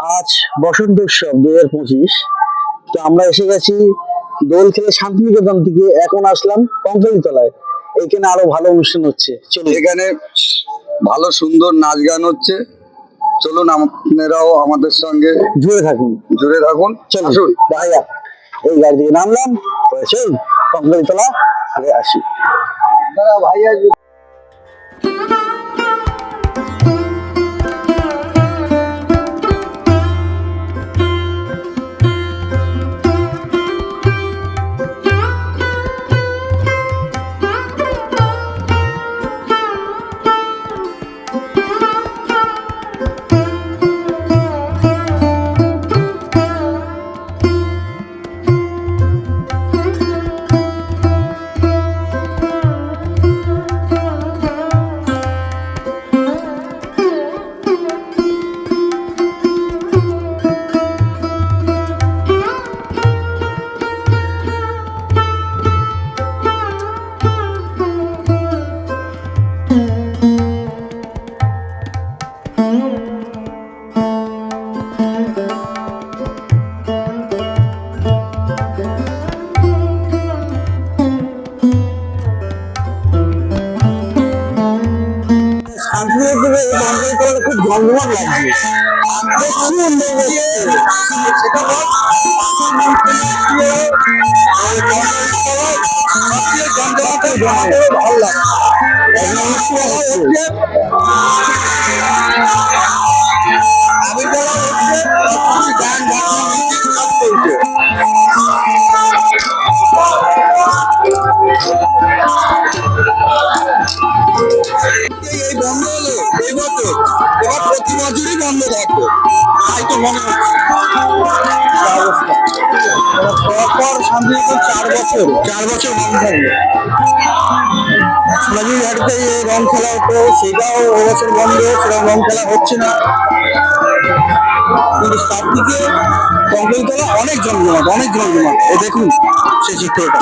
আজ বসন্ত উৎসব দু হাজার পঁচিশ। তো আমরা এসে গেছি দোল খেলে শান্তিনিকেতন থেকে। এখন আসলাম কঙ্কালীতলায়। এইখানে আরও ভালো অনুষ্ঠান হচ্ছে। চলুন। এখানে ভালো সুন্দর নাচ গান হচ্ছে। চলুন আপনারাও আমাদের সঙ্গে জুড়ে থাকুন। জুড়ে থাকুন। চলুন। যাক এই গাড়ি থেকে নামলাম। চলুন কঙ্কালীতলা ঘুরে আসি। ভাই খুব জমজমাট লাগছে। ভালো লাগছে এই বন্ধ চার বছর চার বছর বন্ধ থাকবে সোনাঝুরি যে রং খেলা হতো সেটাও এবছর বন্ধ সেরকম রং খেলা হচ্ছে না কিন্তু তার দিকে কঙ্কালীতলা অনেক জমজমাট অনেক জমজমাট এ দেখুন, সে চিত্রটা।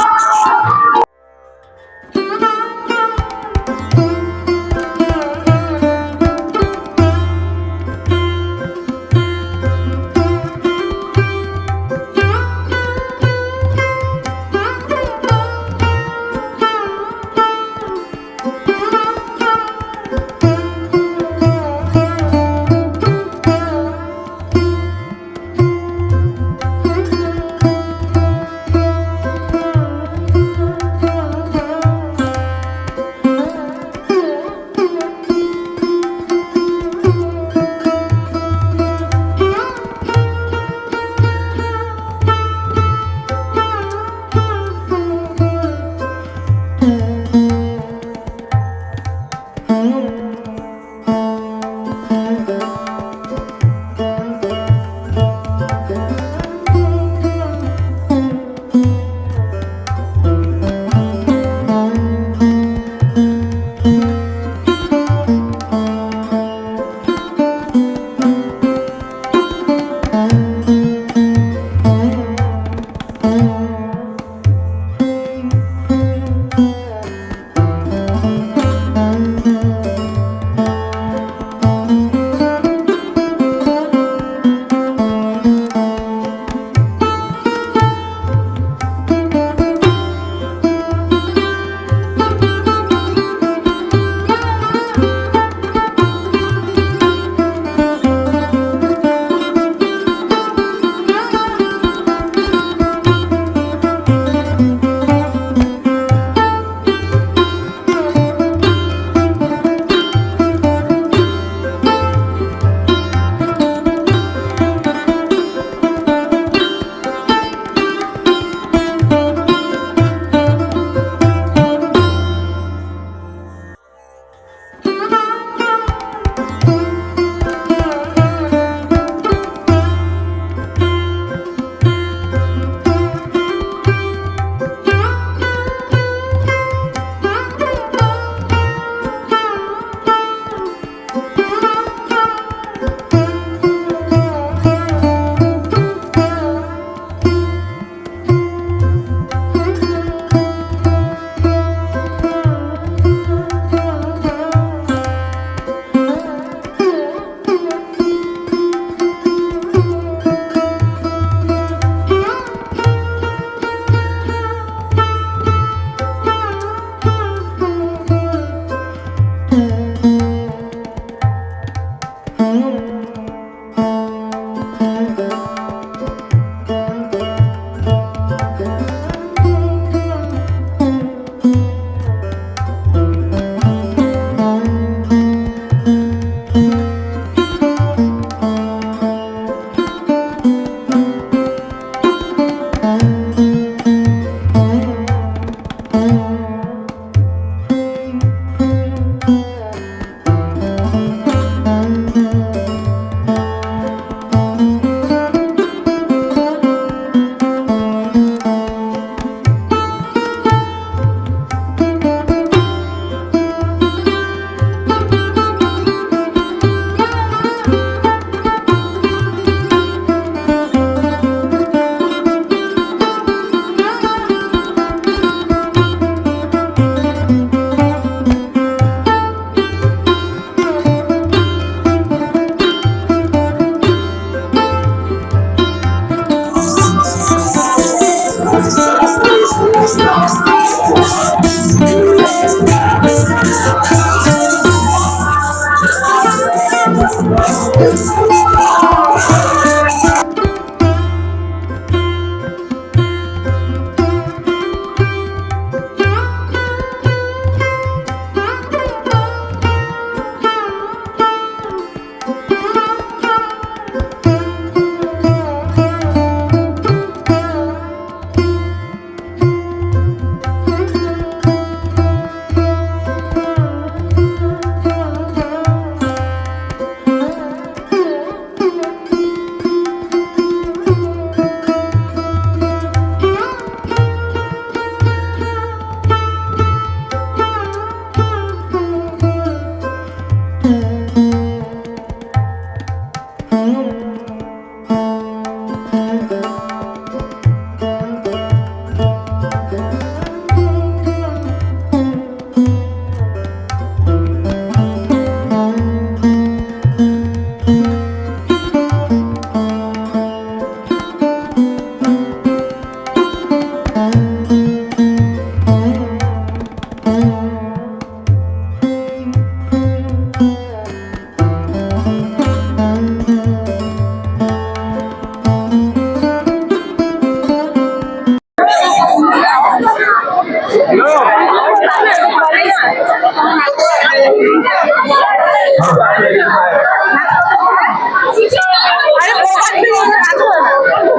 আরে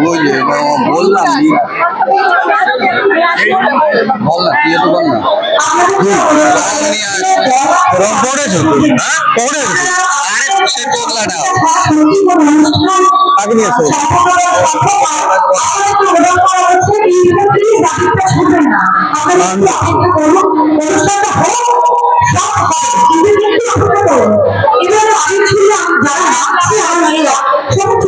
ওই যে বললাম নি। বল না তুই তো বল না পড়েছো হ্যাঁ? পড়েছো আরে সে চোখলাটা আগে নিয়ে এসো। ধর্ম কিন্তু অন্যরকম যারা এখানকার স্থানীয় তারা কিন্তু জানেন তো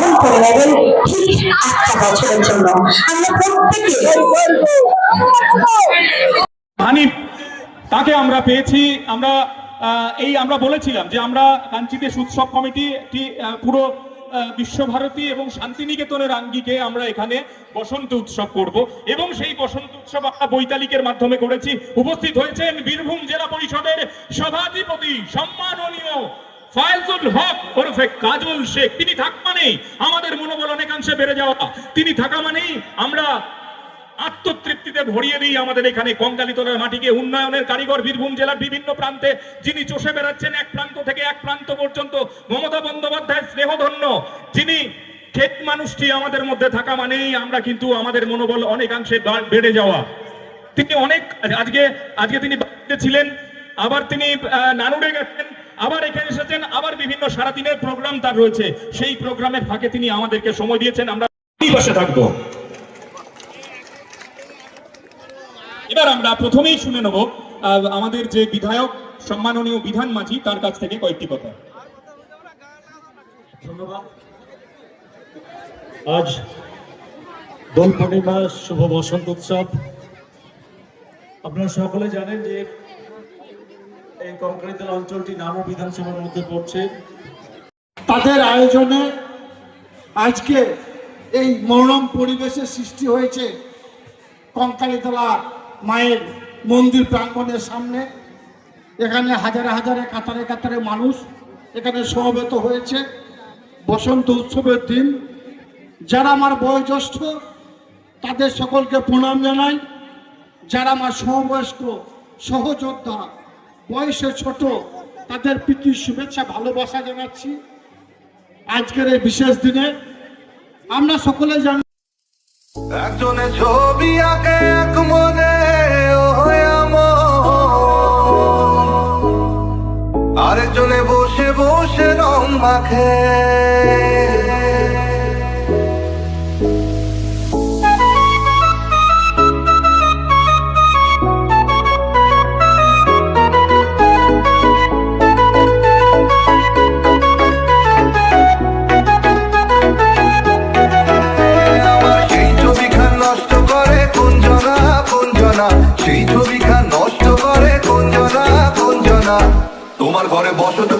অর্জন করে নেবেন ঠিক একটা বছরের জন্য। আমরা প্রত্যেকে তাকে আমরা পেয়েছি, আমরা এই আমরা বলেছিলাম যে আমরা কাঞ্চিদেশ উৎসব কমিটি একটি পুরো বিশ্বভারতী এবং শান্তিনিকেতনের আঙ্গিকে আমরা এখানে বসন্ত উৎসব করব। এবং সেই বসন্ত উৎসব আমরা বৈতালিকের মাধ্যমে করেছি। উপস্থিত হয়েছেন বীরভূম জেলা পরিষদের সভাধিপতি সম্মাননীয় ফায়জুল হক ওরফে কাজল শেখ, তিনি থাক মানেই আমাদের মনোবল অনেকাংশে বেড়ে যাওয়া। তিনি থাকা মানেই আমরা আত্মতৃপ্তিতে ভরিয়ে দিই আমাদের এখানে কঙ্কালীতলার মাটিকে। উন্নয়নের কারিগর বীরভূম জেলার বিভিন্ন প্রান্তে যিনি চষে বেড়াচ্ছেন এক প্রান্ত থেকে এক প্রান্ত পর্যন্ত, মমতা বন্দ্যোপাধ্যায় স্নেহধন্য, যিনি ক্ষেত মানুষটি আমাদের মধ্যে থাকা মানেই আমরা কিন্তু আমাদের মনোবল অনেকাংশে বেড়ে যাওয়া। তিনি অনেক, আজকে আজকে তিনি ছিলেন, আবার তিনি নানুরে গেছেন। আবার এখানে এসেছেন, আবার বিভিন্ন সারাদিনের প্রোগ্রাম তার রয়েছে। সেই প্রোগ্রামের ফাঁকে তিনি আমাদেরকে সময় দিয়েছেন, আমরা বসে থাকব। এবার আমরা প্রথমেই শুনে নেব আমাদের যে বিধায়ক, সম্মাননীয় বিধান মাঝি, তার কাছ থেকে কয়েকটি কথা। আজ দোল পূর্ণিমা, শুভ বসন্ত উৎসব। আপনারা সকলে জানেন যে এই কংক্রিতল অঞ্চলটি নামও বিধানসভার মধ্যে পড়ছে। তাদের আয়োজনে আজকে এই মনোরম পরিবেশের সৃষ্টি হয়েছে কঙ্কালীতলা মায়ের মন্দির প্রাঙ্গণের সামনে। এখানে হাজারে হাজারে কাতারে কাতারে মানুষ এখানে সমবেত হয়েছে। বসন্ত উৎসবের দিন। যারা আমার বয়োজ্যেষ্ঠ, তাদের সকলকে প্রণাম জানাই। যারা আমার সমবয়স্ক সহযোদ্ধা বয়সে ছোট, তাদের প্রীতি শুভেচ্ছা, ভালোবাসা জানাচ্ছি আজকের এই বিশেষ দিনে আমরা সকলে জানি একজনে ছবি আঁকে এক মনে। আরেকজনে বসে বসে রং মাখে সেই নষ্ট করে তোমার ঘরে বসত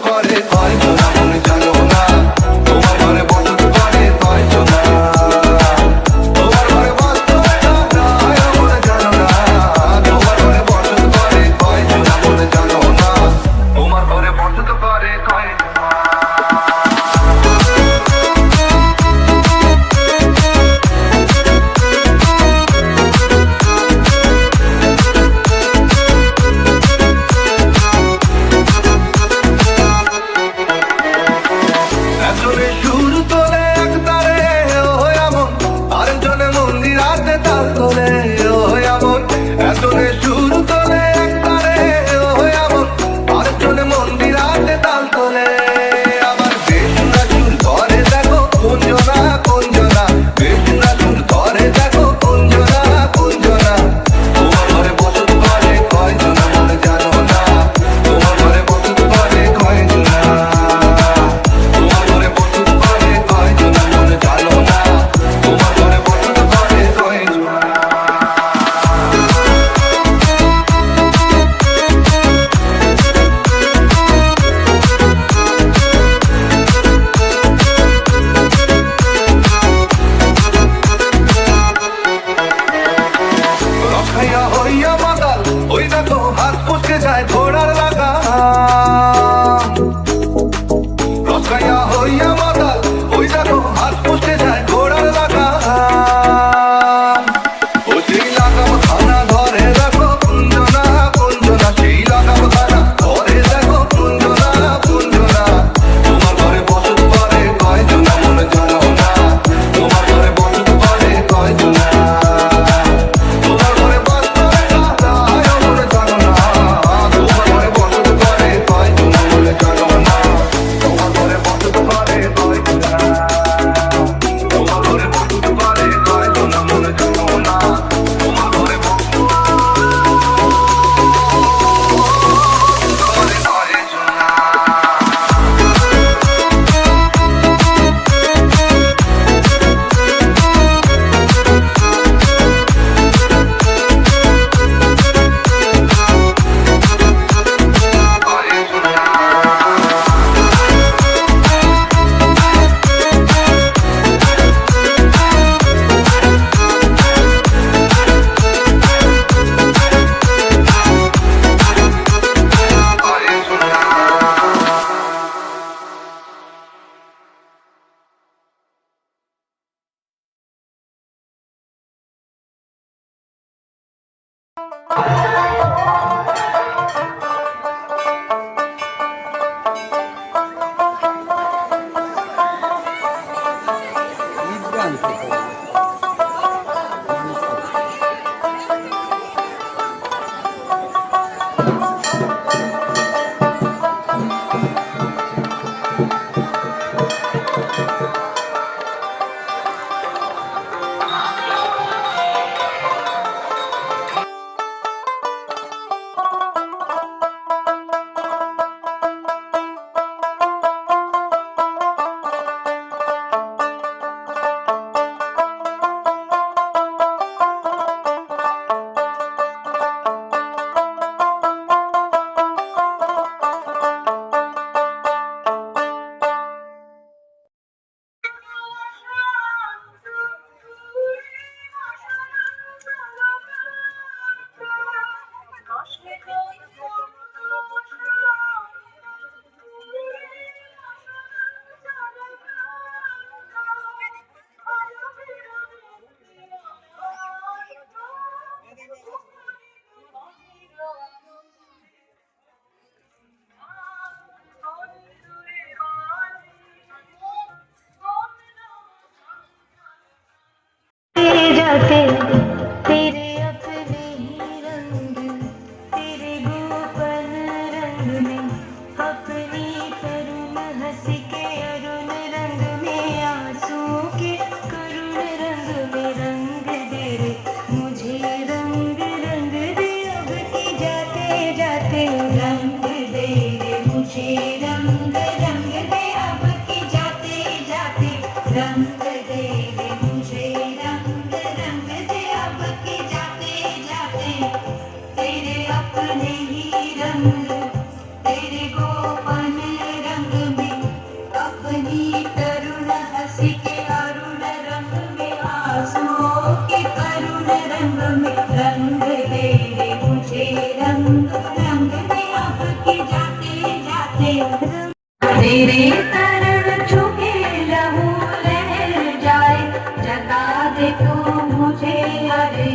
মুঝে আরে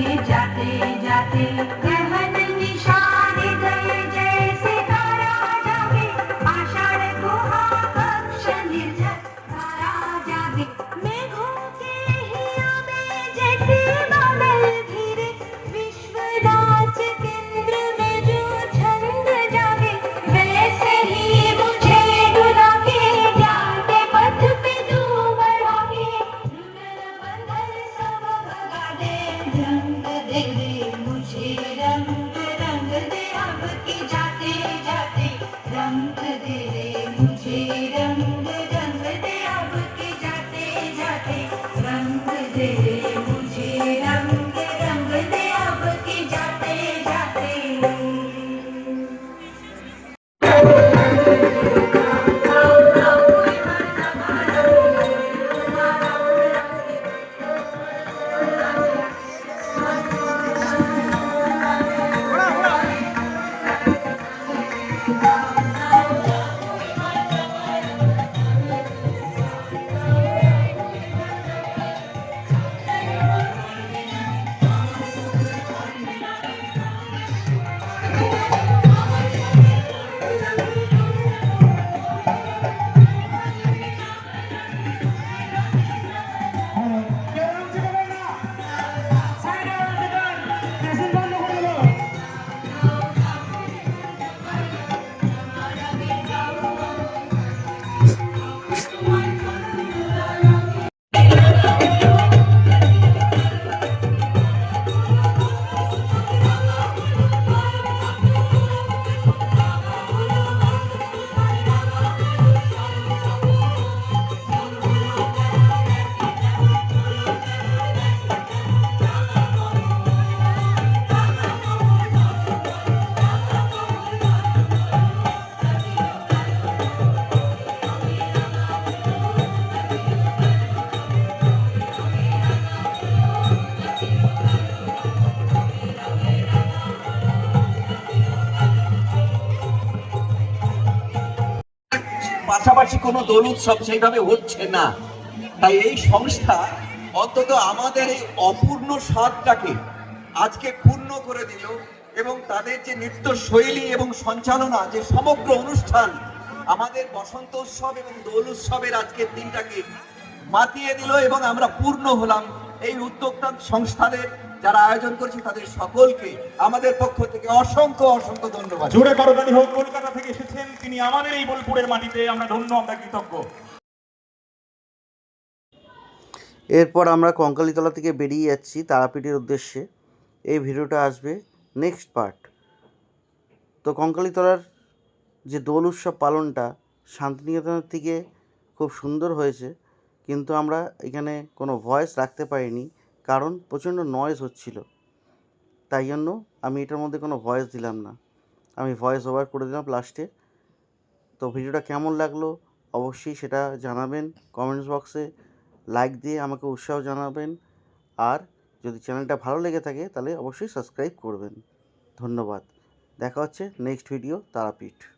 পাশাপাশি কোনো দোল উৎসব সেইভাবে হচ্ছে না। তাই এই সংস্থা অন্তত আমাদের এই অপূর্ণ স্বাদটাকে আজকে পূর্ণ করে দিল এবং তাদের যে নৃত্য শৈলী এবং সঞ্চালনা, যে সমগ্র অনুষ্ঠান, আমাদের বসন্ত উৎসব এবং দোল উৎসবের আজকের দিনটাকে মাতিয়ে দিল এবং আমরা পূর্ণ হলাম এই উদ্যোক্তা সংস্থাদের যারা আয়োজন করছে তাদের সকলকে আমাদের পক্ষ থেকে অসংখ্য অসংখ্য ধন্যবাদ। জোরে করতালি হোক কলকাতা থেকে এসেছেন তিনি আমাদের এই বোলপুরের মাটিতে। আমরা ধন্য আমরা কৃতজ্ঞ। এরপর আমরা কঙ্কালীতলা থেকে বেরিয়ে যাচ্ছি তারাপীঠের উদ্দেশ্যে। এই ভিডিওটা আসবে নেক্সট পার্ট। তো কঙ্কালীতলার যে দোল উৎসব পালনটা শান্তিনিকেতনের থেকে খুব সুন্দর হয়েছে। কিন্তু আমরা এখানে কোনো ভয়েস রাখতে পারিনি। কারণ প্রচণ্ড নয়েজ হচ্ছিল। তাই জন্য আমি এটার মধ্যে কোনো ভয়েস দিলাম না। আমি ভয়েস ওভার করে দিলাম লাস্টে তো ভিডিওটা কেমন লাগল অবশ্যই সেটা জানাবেন কমেন্টস বক্সে লাইক দিয়ে আমাকে উৎসাহ জানাবেন। আর যদি চ্যানেলটা ভালো লেগে থাকে তাহলে অবশ্যই সাবস্ক্রাইব করবেন। ধন্যবাদ। দেখা হচ্ছে নেক্সট ভিডিও তারাপীঠ।